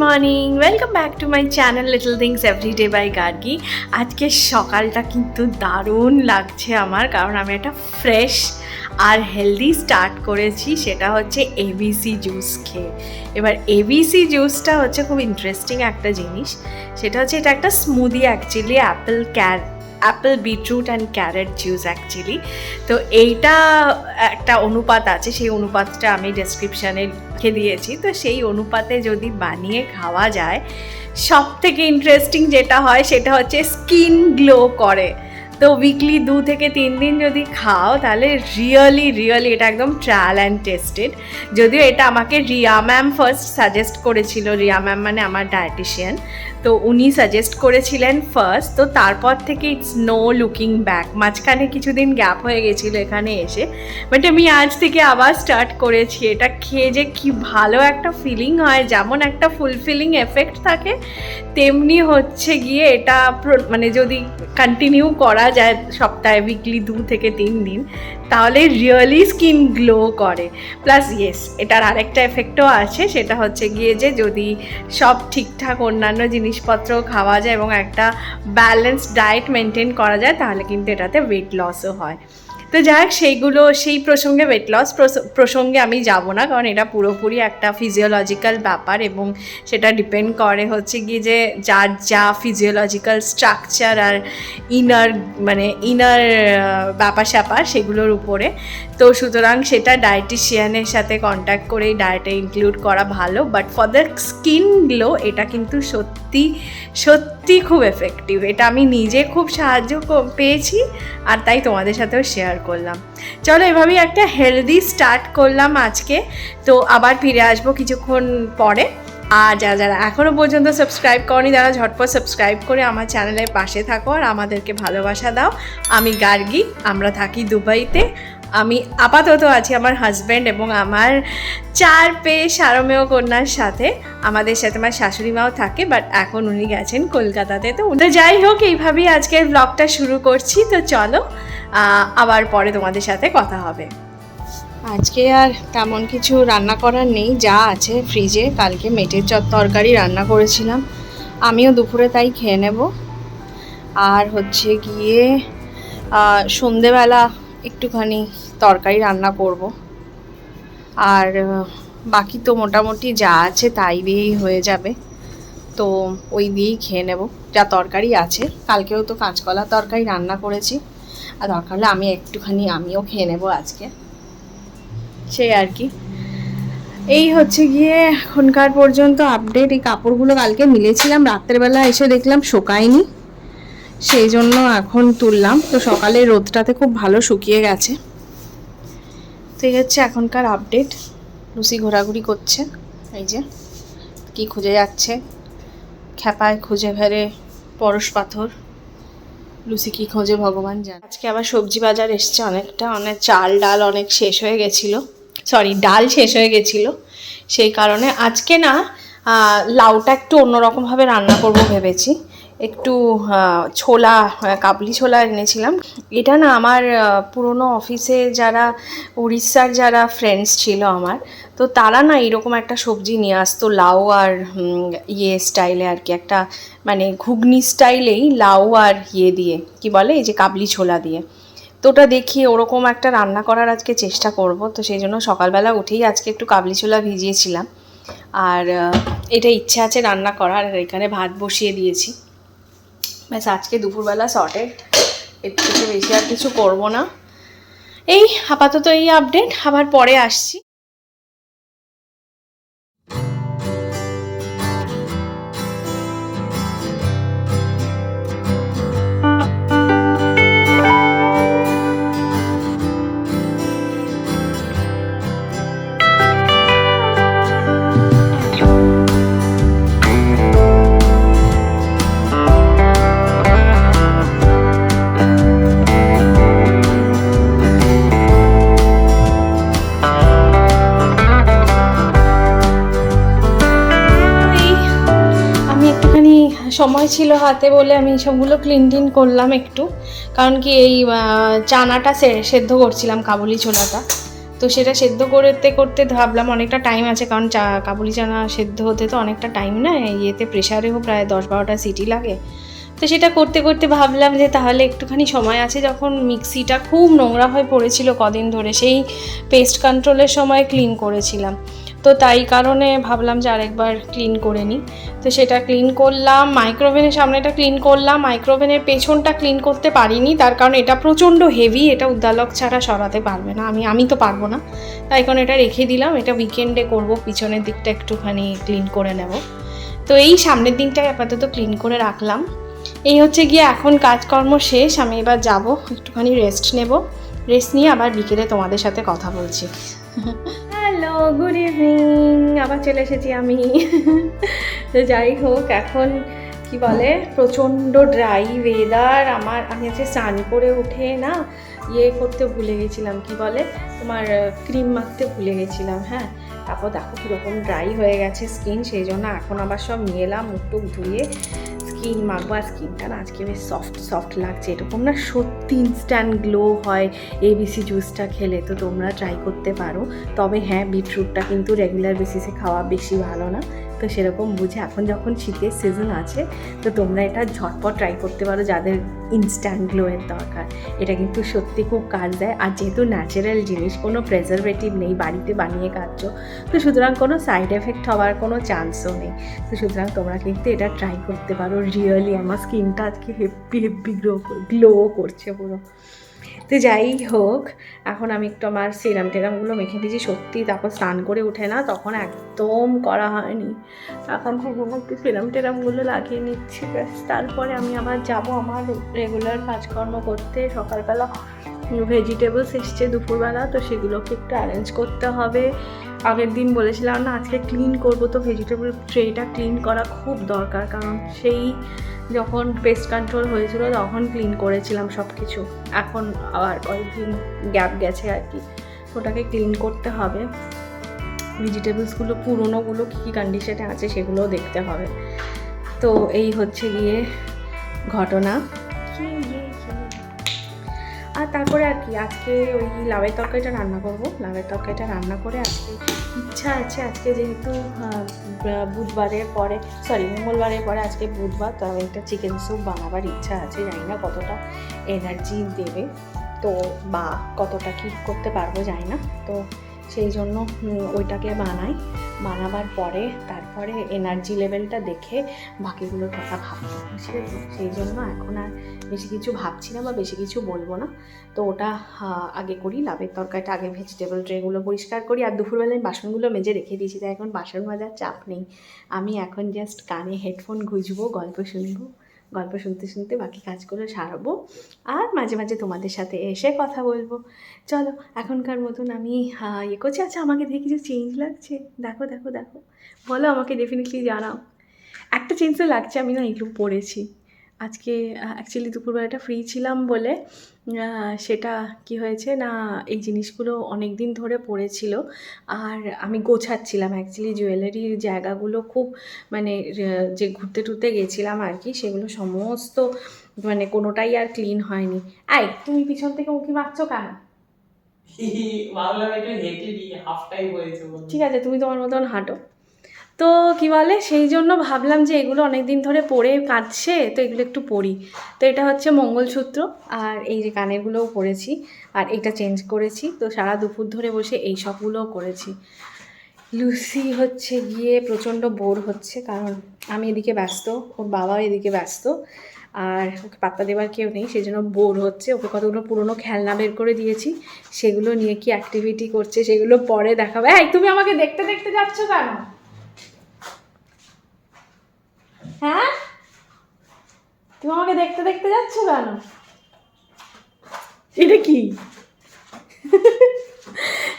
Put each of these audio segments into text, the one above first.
Welcome back to my channel little things everyday by Gargi আজকে সকালটা কিন্তু দারুণ লাগছে আমার, কারণ আমি একটা ফ্রেশ আর হেলদি স্টার্ট করেছি, সেটা হচ্ছে এবিসি জুস খেয়ে। এবার এবিসি জুসটা হচ্ছে খুব ইন্টারেস্টিং একটা জিনিস, সেটা হচ্ছে এটা একটা smoothie actually apple car apple beetroot and carrot juice actually তো এইটা একটা অনুপাত আছে, সেই অনুপাতটা আমি ডেসক্রিপশানে লিখে দিয়েছি। তো সেই অনুপাতে যদি বানিয়ে খাওয়া যায় সব থেকে ইন্টারেস্টিং যেটা হয় সেটা হচ্ছে স্কিন গ্লো করে। তো উইকলি দু থেকে তিন দিন যদি খাও, তাহলে রিয়েলি রিয়েলি এটা একদম ট্রায়াল অ্যান্ড টেস্টেড যদিও এটা আমাকে রিয়া ম্যাম ফার্স্ট সাজেস্ট করেছিল। রিয়া ম্যাম মানে আমার ডায়েটিশিয়ান তো উনি সাজেস্ট করেছিলেন ফার্স্ট তো তারপর থেকে ইটস নো লুকিং ব্যাক মাঝখানে কিছুদিন গ্যাপ হয়ে গেছিল এখানে এসে। বাট আমি আজ থেকে আবার স্টার্ট করেছি। এটা খেয়ে যে কি ভালো একটা ফিলিং হয়, যেমন একটা ফুলফিলিং এফেক্ট থাকে, তেমনি হচ্ছে গিয়ে এটা মানে যদি কন্টিনিউ করা যায় সপ্তাহে উইকলি দু থেকে তিন দিন তাহলে রিয়েলি স্কিন গ্লো করে। প্লাস ইয়েস এটার আরেকটা এফেক্টও আছে, সেটা হচ্ছে গিয়ে যে যদি সব ঠিকঠাক অন্যান্য জিনিসপত্র খাওয়া যায় এবং একটা ব্যালেন্স ডায়েট মেনটেন করা যায়, তাহলে কিন্তু এটাতে ওয়েট লসও হয়। তো যাই হোক সেইগুলো, সেই প্রসঙ্গে ওয়েট লস প্রসঙ্গে আমি যাব না, কারণ এটা পুরোপুরি একটা ফিজিওলজিক্যাল ব্যাপার এবং সেটা ডিপেন্ড করে হচ্ছে গিয়ে যে যার যা ফিজিওলজিক্যাল স্ট্রাকচার আর ইনার মানে ইনার ব্যাপার স্যাপার সেগুলোর উপরে। তো সুতরাং সেটা ডায়েটিশিয়ানের সাথে কন্ট্যাক্ট করেই ডায়েটে ইনক্লুড করা ভালো but for the skin glow এটা কিন্তু সত্যি সত্যি খুব এফেক্টিভ এটা আমি নিজে খুব সাহায্য পেয়েছি আর তাই তোমাদের সাথেও শেয়ার করলাম। চলো এভাবেই একটা হেলদি স্টার্ট করলাম আজকে। তো আবার ফিরে আসব কিছুক্ষণ পরে। আর যারা যারা এখনও পর্যন্ত সাবস্ক্রাইব করনি, তারা ঝটপট সাবস্ক্রাইব করে আমার চ্যানেলের পাশে থাকো আর আমাদেরকে ভালোবাসা দাও। আমি গার্গি, আমরা থাকি দুবাইতে। আমি আপাতত আছি আমার হাজব্যান্ড এবং আমার চার পেয়ে সারমেয় কন্যার সাথে। আমাদের সাথে আমার শাশুড়ি মাও থাকে বাট এখন উনি গেছেন কলকাতাতে। তো তো যাই হোক, এইভাবেই আজকের ব্লগটা শুরু করছি। তো চলো আবার পরে তোমাদের সাথে কথা হবে। আজকে আর তেমন কিছু রান্না করার নেই, যা আছে ফ্রিজে কালকে মেটের চট তরকারি রান্না করেছিলাম। আমিও দুপুরে তাই খেয়ে নেব। আর হচ্ছে গিয়ে সন্ধেবেলা একটুখানি তরকারি রান্না করব। আর বাকি তো মোটামুটি যা আছে তাই দিয়েই হয়ে যাবে। তো ওই দিয়েই খেয়ে নেব। যা তরকারি আছে, কালকেও তো কাঁচকলা তরকারি রান্না করেছি। আর দরকার হলে আমি একটুখানি আমিও খেয়ে নেব আজকে। সেই আর কি। এই হচ্ছে গিয়ে এখনকার পর্যন্ত আপডেট এই কাপড়গুলো কালকে মিলেছিলাম, রাত্রেবেলা এসে দেখলাম শোকায়নি। সেই জন্য এখন তুললাম। তো সকালে রোদটাতে খুব ভালো শুকিয়ে গেছে। তো এই হচ্ছে এখনকার আপডেট লুসি ঘোরাঘুরি করছে। এই যে, কি খুঁজে যাচ্ছে। খ্যাপায় খুঁজে ফেরে পরশ পাথর। লুসি কি খোঁজে ভগবান জানে। আজকে আবার সবজি বাজার এসছে অনেকটা। অনেক চাল, ডাল অনেক শেষ হয়ে গেছিল। সরি ডাল শেষ হয়ে গেছিল। সেই কারণে আজকে না লাউটা একটু অন্যরকমভাবে রান্না করব ভেবেছি। একটু ছোলা কাবলি ছোলা এনেছিলাম। এটা না আমার পুরনো অফিসে যারা, উড়িষ্যার যারা ফ্রেন্ডস ছিল আমার, তো তারা না এরকম একটা সবজি নিয়ে আসতো, লাউ আর ইয়ে স্টাইলে আর কি, একটা মানে ঘুগনি স্টাইলেই লাউ আর ইয়ে দিয়ে, কি বলে, এই যে কাবলি ছোলা দিয়ে। তো ওটা দেখি ওরকম একটা রান্না করার আজকে চেষ্টা করব, তো সেই জন্য সকালবেলা উঠেই আজকে একটু কাবলি ছোলা ভিজিয়েছিলাম। আর এটা ইচ্ছে আছে রান্না করার এখানে ভাত বসিয়ে দিয়েছি। ব্যাস, আজকে দুপুরবেলা শর্টেড এর থেকে বেশি আর কিছু করব না। এই আপাতত এই আপডেট আবার পরে আসছি। সময় ছিল হাতে বলে আমি সবগুলো ক্লিন টিন করলাম একটু। কারণ কি এই চানাটা সেদ্ধ করছিলাম কাবুলি ছোলাটা। তো সেটা সেদ্ধ করতে করতে ভাবলাম অনেকটা টাইম আছে, কারণ চা, কাবুলি চানা সেদ্ধ হতে তো অনেকটা টাইম না ইয়েতে প্রেশারেও প্রায় দশ বারোটা সিটি লাগে। তো সেটা করতে করতে ভাবলাম যে তাহলে একটুখানি সময় আছে, যখন মিক্সিটা খুব নোংরা হয়ে পড়েছিল কদিন ধরে, সেই পেস্ট কন্ট্রোলের সময় ক্লিন করেছিলাম। তো তাই কারণে ভাবলাম যে আরেকবার ক্লিন করে নিই। তো সেটা ক্লিন করলাম মাইক্রোওভেনের সামনেটা ক্লিন করলাম মাইক্রোওভেনের পেছনটা ক্লিন করতে পারিনি, তার কারণ এটা প্রচণ্ড হেভি এটা উদ্দালক ছাড়া সরাতে পারবে না। আমি আমি তো পারব না। তাই কারণ এটা রেখে দিলাম, এটা উইকেন্ডে করব, পিছনের দিকটা একটুখানি ক্লিন করে নেব। তো এই সামনের দিনটাই আপাতত ক্লিন করে রাখলাম। এই হচ্ছে গিয়ে এখন কাজকর্ম শেষ, আমি এবার যাব, একটুখানি রেস্ট নেব। রেস্ট নিয়ে আবার বিকেলে তোমাদের সাথে কথা বলছি। Hello, good evening. আবার চলে এসেছি আমি। তো যাই হোক, এখন কি বলে, প্রচণ্ড ড্রাই ওয়েদার আমার, আমি আজকে স্নান করে উঠে না ইয়ে করতে ভুলে গেছিলাম, কি বলে, তোমার ক্রিম মাখতে ভুলে গেছিলাম হ্যাঁ। তারপর দেখো কীরকম ড্রাই হয়ে গেছে স্কিন সেই জন্য এখন আবার সব নিয়ে এলাম মুখ টুক ধুয়ে স্কিন মাখবো আর স্কিনটা না আজকে বেশ সফট সফট লাগছে, এরকম না সত্যি ইনস্ট্যান্ট গ্লো হয় এবিসি জুসটা খেলে, তো তোমরা ট্রাই করতে পারো। তবে হ্যাঁ বিটরুটটা কিন্তু রেগুলার বেসিসে খাওয়া বেশি ভালো না। তো সেরকম বুঝে এখন যখন শীতের সিজন আছে, তো তোমরা এটা ঝটপট ট্রাই করতে পারো যাদের ইনস্ট্যান্ট গ্লোয়ের দরকার। এটা কিন্তু সত্যি খুব কাজ দেয়। আর যেহেতু ন্যাচারাল জিনিস, কোনো প্রেজারভেটিভ নেই, বাড়িতে বানিয়ে খাচ্ছ তো সুতরাং কোনো সাইড এফেক্ট হওয়ার কোনো চান্সও নেই। তো সুতরাং তোমরা কিন্তু এটা ট্রাই করতে পারো। রিয়েলি আমার স্কিনটা আজকে হেব্বি হেব্বি গ্লো গ্লো করছে পুরো। তো যাই হোক, এখন আমি একটু আমার সিরাম টেরামগুলো মেখে দিয়েছি। সত্যি তারপর স্নান করে উঠে না তখন একদম করা হয়নি। এখন খুব একটু সিরাম টেরামগুলো লাগিয়ে নিচ্ছি, ব্যাস। তারপরে আমি আবার যাব আমার রেগুলার কাজকর্ম করতে। সকালবেলা ভেজিটেবলস এসছে দুপুরবেলা, তো সেগুলোকে একটু অ্যারেঞ্জ করতে হবে। আগের দিন বলেছিলাম না, আজকে ক্লিন করব, তো ভেজিটেবল ট্রেটা ক্লিন করা খুব দরকার, কারণ সেই যখন পেস্ট কন্ট্রোল হয়েছিল, তখন ক্লিন করেছিলাম সব কিছু এখন আবার কয়েকদিন গ্যাপ গেছে আর কি। ওটাকে ক্লিন করতে হবে। ভেজিটেবলসগুলো পুরনোগুলো কী কী কন্ডিশনে আছে সেগুলোও দেখতে হবে। তো এই হচ্ছে গিয়ে ঘটনা। আর তারপরে আর কি, আজকে ওই লাউয়ের তরকারিটা রান্না করব। লাউয়ের তরকারিটা রান্না করে আজকে ইচ্ছা আছে আজকে যেহেতু বুধবারের পরে সরি মঙ্গলবারের পরে আজকে বুধবার, তো আমি একটা চিকেন স্যুপ বানাবার ইচ্ছা আছে, জানি না কতটা এনার্জি দেবে, তো বা কতটা কি করতে পারব জানি না, তো সেই জন্য ওইটাকে বানাই। বানাবার পরে তারপরে এনার্জি লেভেলটা দেখে বাকিগুলোর কথা ভাববো বুঝলে তো? সেই জন্য এখন আর বেশি কিছু ভাবছি না বা বেশি কিছু বলব না। তো ওটা আগে করি, লাভের তরকারিটা আগে ভেজিটেবল ট্রেগুলো পরিষ্কার করি আর দুপুরবেলায় বাসনগুলো মেজে রেখে দিয়েছি। তাই এখন বাসন মাজার চাপ নেই। আমি এখন জাস্ট কানে হেডফোন গুঁজবো, গল্প শুনব। গল্প শুনতে শুনতে বাকি কাজগুলো সারাবো আর মাঝে মাঝে তোমাদের সাথে এসে কথা বলব। চলো, এখনকার মতন আমি ইয়ে করছি। আচ্ছা আমাকে দেখে কিছু চেঞ্জ লাগছে? দেখো দেখো দেখো। বলো আমাকে ডেফিনেটলি জানাও। একটা চেঞ্জ তো লাগছে, আমি না এগুলো পড়েছি। আজকে অ্যাকচুয়ালি দুপুরবেলাটা ফ্রি ছিলাম বলে সেটা কি হয়েছে না এই জিনিসগুলো অনেক দিন ধরে পড়েছিল। আর আমি গোছাচ্ছিলাম অ্যাকচুয়ালি জুয়েলারির জায়গাগুলো খুব মানে যে ঘুরতে টুরতে গেছিলাম আর কি সেগুলো সমস্ত মানে কোনোটাই আর ক্লিন হয়নি। আই তুমি পিছন থেকে উঁকি মারছো কেন। ঠিক আছে তুমি তোমার মতন হাঁটো। তো কি বলে, সেই জন্য ভাবলাম যে এগুলো অনেক দিন ধরে পরে কাঁদছে তো এগুলো একটু পরি তো এটা হচ্ছে মঙ্গলসূত্র, আর এই যে কানেরগুলোও পরেছি আর এটা চেঞ্জ করেছি। তো সারা দুপুর ধরে বসে এই সবগুলোও করেছি। লুসি হচ্ছে গিয়ে প্রচণ্ড বোর হচ্ছে, কারণ আমি এদিকে ব্যস্ত, ওর বাবাও এদিকে ব্যস্ত, আর ওকে পাত্তা দেওয়ার কেউ নেই, সেই জন্য বোর হচ্ছে। ওকে কতগুলো পুরনো খেলনা বের করে দিয়েছি, সেগুলো নিয়ে কি অ্যাক্টিভিটি করছে, সেগুলো পরে দেখাবে। হ্যাঁ তুমি আমাকে দেখতে দেখতে যাচ্ছ কেন? হ্যাঁ? তুমি আমাকে দেখতে দেখতে যাচ্ছ কেন? এটা কি?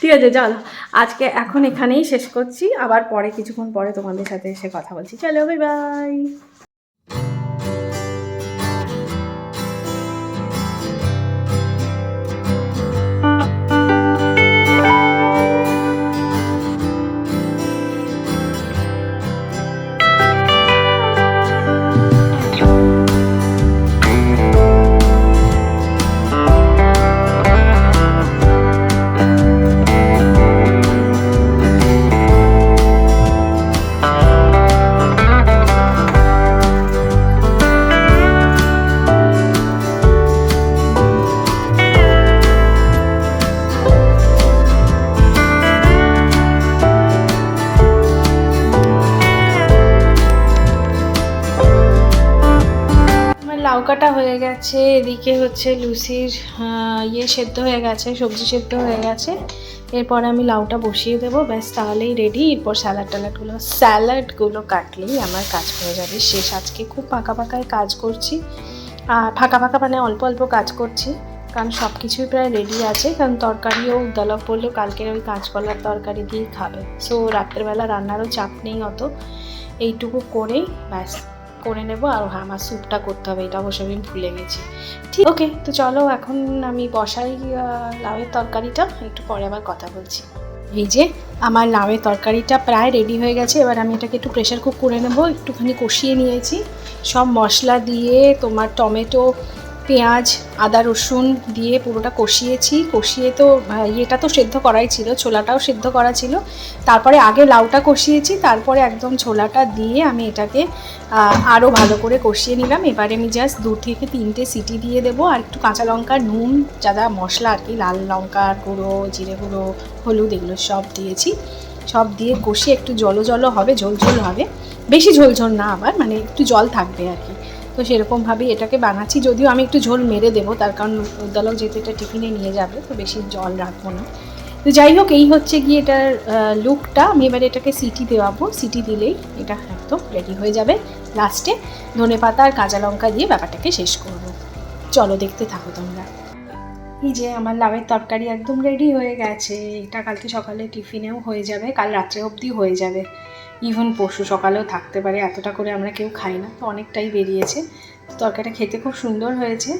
ঠিক আছে চলো। আজকে এখন এখানেই শেষ করছি। আবার পরে কিছুক্ষণ পরে তোমাদের সাথে এসে কথা বলছি। চলো বাই বাই এদিকে হচ্ছে লুচির ইয়ে সেদ্ধ হয়ে গেছে, সবজি সেদ্ধ হয়ে গেছে। এরপর আমি লাউটা বসিয়ে দেবো, ব্যাস তাহলেই রেডি এরপর স্যালাড ট্যালাডগুলো স্যালাডগুলো কাটলেই আমার কাজ হয়ে যাবে। শেষ, আজকে খুব ফাঁকা ফাঁকায় কাজ করছি। আর ফাঁকা ফাঁকা মানে অল্প অল্প কাজ করছি, কারণ সব কিছুই প্রায় রেডি আছে, কারণ তরকারিও উদ্দালক বললেও কালকের ওই কাঁচকলার তরকারি দিয়েই খাবে। সো রাত্রেবেলা রান্নারও চাপ নেই অত। এইটুকু করেই, ব্যাস। করে নেব আর হ্যাঁ আমার স্যুপটা করতে হবে, এটা অবশ্যই আমি ভুলে গেছি। ঠিক ওকে তো চলো এখন আমি বসাই লাউয়ের তরকারিটা, একটু পরে আবার কথা বলছি। এই যে, আমার লাউয়ের তরকারিটা প্রায় রেডি হয়ে গেছে, এবার আমি এটাকে একটু প্রেশার কুক করে নেব, একটুখানি কষিয়ে নিয়েছি। সব মশলা দিয়ে তোমার টমেটো পেঁয়াজ, আদা, রসুন দিয়ে পুরোটা কষিয়েছি। কষিয়ে তো ইয়েটা তো সেদ্ধ করাই ছিল, ছোলাটাও সেদ্ধ করা ছিল। তারপরে আগে লাউটা কষিয়েছি, তারপরে একদম ছোলাটা দিয়ে আমি এটাকে আরও ভালো করে কষিয়ে নিলাম। এবারে আমি জাস্ট দু থেকে তিনটে সিটি দিয়ে দেবো, আর একটু কাঁচা লঙ্কা, নুন, যা যা মশলা আর কি, লাল লঙ্কা, গুঁড়ো, জিরে গুঁড়ো, হলুদ এগুলো সব দিয়েছি। সব দিয়ে কষিয়ে একটু জলো জলো হবে ঝোল ঝোল হবে। বেশি ঝোল ঝোল না আবার মানে একটু জল থাকবে আর কি। তো সেরকমভাবেই এটাকে বানাচ্ছি। যদিও আমি একটু ঝোল মেরে দেবো, তার কারণ উদ্দালক যেহেতু এটা টিফিনে নিয়ে যাবে, তো বেশি জল রাখব না। তো যাই হোক, এই হচ্ছে গিয়ে এটার লুকটা আমি এবারে এটাকে সিটি দেওয়াবো। সিটি দিলেই এটা একদম রেডি হয়ে যাবে লাস্টে ধনে পাতা আর কাঁচা লঙ্কা দিয়ে ব্যাপারটাকে শেষ করব। চলো দেখতে থাকো তোমরা। এই যে আমার লাভের তরকারি একদম রেডি হয়ে গেছে। এটা কালকে সকালে টিফিনেও হয়ে যাবে, কাল রাত্রে অবধি হয়ে যাবে। ইভেন পরশু সকালেও থাকতে পারে, এতটা করে আমরা কেউ খাই না, তো অনেকটাই বেরিয়েছে। তরকারিটা খেতে খুব সুন্দর হয়েছে,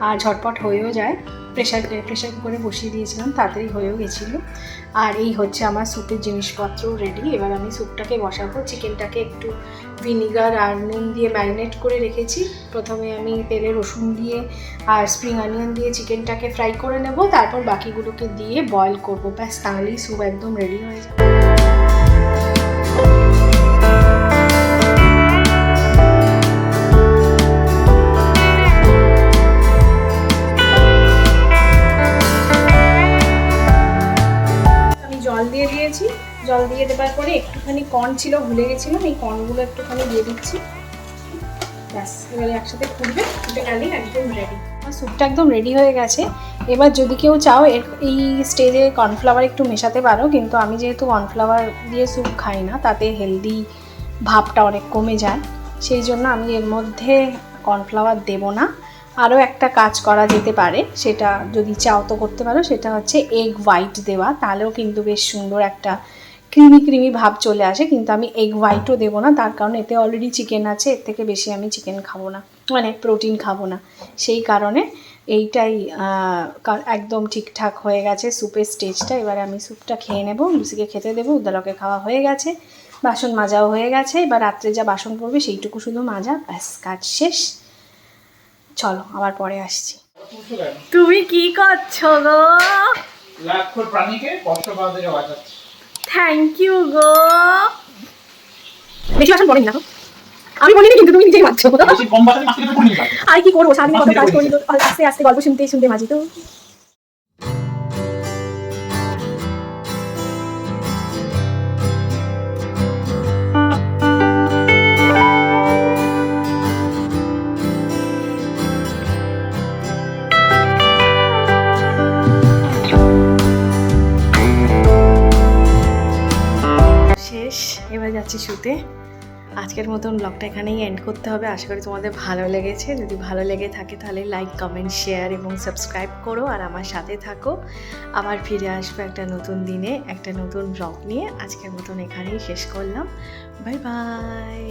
আর ঝটপট হয়েও যায়। প্রেশার প্রেশার কুকারে বসিয়ে দিয়েছিলাম, তাড়াতাড়ি হয়েও গেছিল। আর এই হচ্ছে আমার স্যুপের জিনিসপত্র রেডি এবার আমি স্যুপটাকে বসাবো, চিকেনটাকে একটু ভিনিগার আর নুন দিয়ে ম্যারিনেট করে রেখেছি। প্রথমে আমি তেলে রসুন দিয়ে আর স্প্রিং অনিয়ন দিয়ে চিকেনটাকে ফ্রাই করে নেব, তারপর বাকিগুলোকে দিয়ে বয়েল করব। ব্যাস, তাহলেই স্যুপ একদম রেডি হয়ে যাবে। জল দিয়ে দেবার পরে একটুখানি কর্ন ছিল, ভুলে গেছিলাম, এই কর্নগুলো একটুখানি দিয়ে দিচ্ছি। ব্যাস, এবারে একসাথে ফুটবে ফুটে গেলেই একদম রেডি আমার স্যুপটা একদম রেডি হয়ে গেছে। এবার যদি কেউ চাও, এর এই স্টেজে কর্নফ্লাওয়ার একটু মেশাতে পারো, কিন্তু আমি যেহেতু কর্নফ্লাওয়ার দিয়ে স্যুপ খাই না, তাতে হেলদি ভাবটা অনেক কমে যায়। সেই জন্য আমি এর মধ্যে কর্নফ্লাওয়ার দেবো না। আরও একটা কাজ করা যেতে পারে, সেটা যদি চাও তো করতে পারো, সেটা হচ্ছে এগ হোয়াইট দেওয়া। তাহলেও কিন্তু বেশ সুন্দর একটা ক্রিমি ক্রিমি ভাব চলে আসে কিন্তু আমি এগ হোয়াইটও দেবো না তার কারণ এতে অলরেডি চিকেন আছে এর থেকে বেশি আমি চিকেন খাব না মানে প্রোটিন খাব না। সেই কারণে এইটাই একদম ঠিকঠাক হয়ে গেছে স্যুপের স্টেজটা এবারে আমি স্যুপটা খেয়ে নেব লুচিকে খেতে দেবো উদ্দালকে খাওয়া হয়ে গেছে বাসন মাজাও হয়ে গেছে এবার রাত্রে যা বাসন পড়বে সেইটুকু শুধু মাজা ব্যাস কাজ শেষ। চলো আবার পরে আসছি। তুমি কি করছ গো? লাখো প্রাণীকে কষ্টপাত থেকে বাঁচাচ্ছে। থ্যাংক ইউ গো। বেশি বাসন পড়েনি না তো? আমি বলিনি কিন্তু তুমি নিজেই পুকুর আর কি করব? সারাদিন কত কাজ করি তো। আস্তে আস্তে গল্প শুনতেই শুনতে মাঝি তো। যাচ্ছি শুতে। আজকের মতন ব্লগটা এখানেই এন্ড করতে হবে। আশা করি তোমাদের ভালো লেগেছে। যদি ভালো লেগে থাকে তাহলে লাইক কমেন্ট শেয়ার এবং সাবস্ক্রাইব করো আর আমার সাথে থাকো। আবার ফিরে আসব একটা নতুন দিনে, একটা নতুন ব্লগ নিয়ে। আজকের মতন এখানেই শেষ করলাম। Bye bye